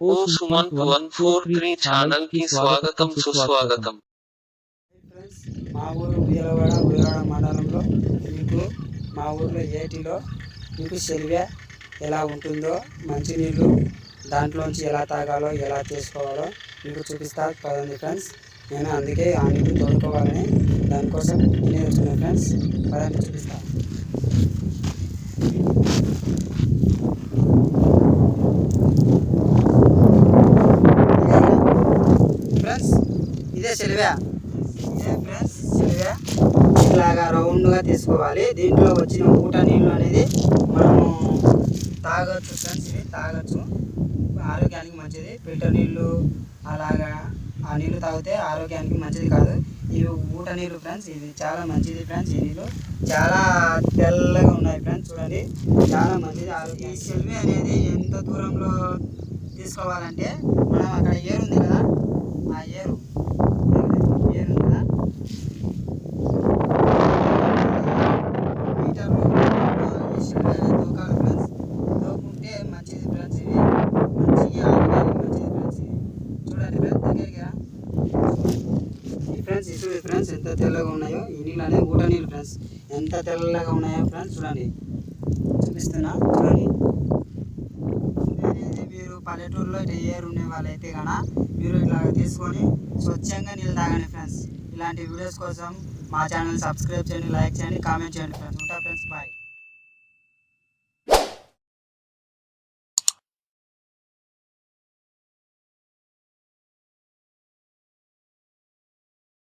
ఓ Sumanth one four three ఛానల్కి స్వాగతం సుస్వాగతం ఫ్రెండ్స్ మా ఊరు ఉయ్యలవాడ ఉయ్యవాడ మండలంలో మీకు మా ఊర్లో ఏటిలో మీకు సెల్వే ఎలా ఉంటుందో మంచినీళ్ళు దాంట్లోంచి ఎలా తాగాలో ఎలా చేసుకోవాలో మీకు చూపిస్తా. పదండి ఫ్రెండ్స్ నేను అందుకే ఆ నీళ్ళు తోడుకోవాలని దానికోసం నేను వచ్చిన ఫ్రెండ్స్ పదండి చూపిస్తాను ఫ్రెండ్స్ ఇదే సెలివే? ఫ్రెండ్స్ ఇలాగా రౌండ్గా తీసుకోవాలి. దీంట్లో వచ్చిన ఊట నీళ్ళు అనేది మనము తాగొచ్చు ఫ్రెండ్స్ ఇవి తాగొచ్చు. ఆరోగ్యానికి మంచిది. ఫిల్టర్ నీళ్ళు అలాగా ఆ నీళ్ళు తాగితే ఆరోగ్యానికి మంచిది కాదు. ఇవి ఊట నీళ్ళు ఫ్రెండ్స్ ఇది చాలా మంచిది ఫ్రెండ్స్ ఈ నీళ్ళు చాలా తెల్లగా ఉన్నాయి ఫ్రెండ్స్ చూడండి. చాలా మంచిది ఆరోగ్యం ఈ సెల్వి అనేది ఎంత దూరంలో తీసుకోవాలంటే మనం అక్కడ ఏరుంది కదా ఆ ఏరు ఏరు ఉంది కదా మీటర్లు ఈ సెల్వి అనేది దూకాలి ఫ్రెండ్స్ దూకుంటే మంచిది ఫ్రెండ్స్ ఇది మంచిగా ఆరోగ్యానికి మంచిది ఫ్రెండ్స్ ఇది చూడండి ఫ్రెండ్స్ దగ్గరికి రా. ఈ ఫ్రెండ్స్ చూడండి ఫ్రెండ్స్ ఎంత తెల్లగా ఉన్నాయో? ఈ నీళ్ళు అనేవి ఊట నీళ్ళు ఫ్రెండ్స్. ఎంత తెల్లగా ఉన్నాయో ఫ్రెండ్స్ చూడండి. చూపిస్తున్నా చూడండి. అనేది మీరు పల్లెటూరులో ఇట్లా ఏరు ఉండే వాళ్ళైతే కన మీరు ఇట్లా తీసుకొని స్వచ్ఛంగా నీళ్ళు తాగండి ఫ్రెండ్స్. ఇలాంటి వీడియోస్ కోసం మా ఛానల్ సబ్స్క్రైబ్ చేయండి లైక్ చేయండి కామెంట్ చేయండి ఫ్రెండ్స్. ఉంటా ఫ్రెండ్స్. బాయ్.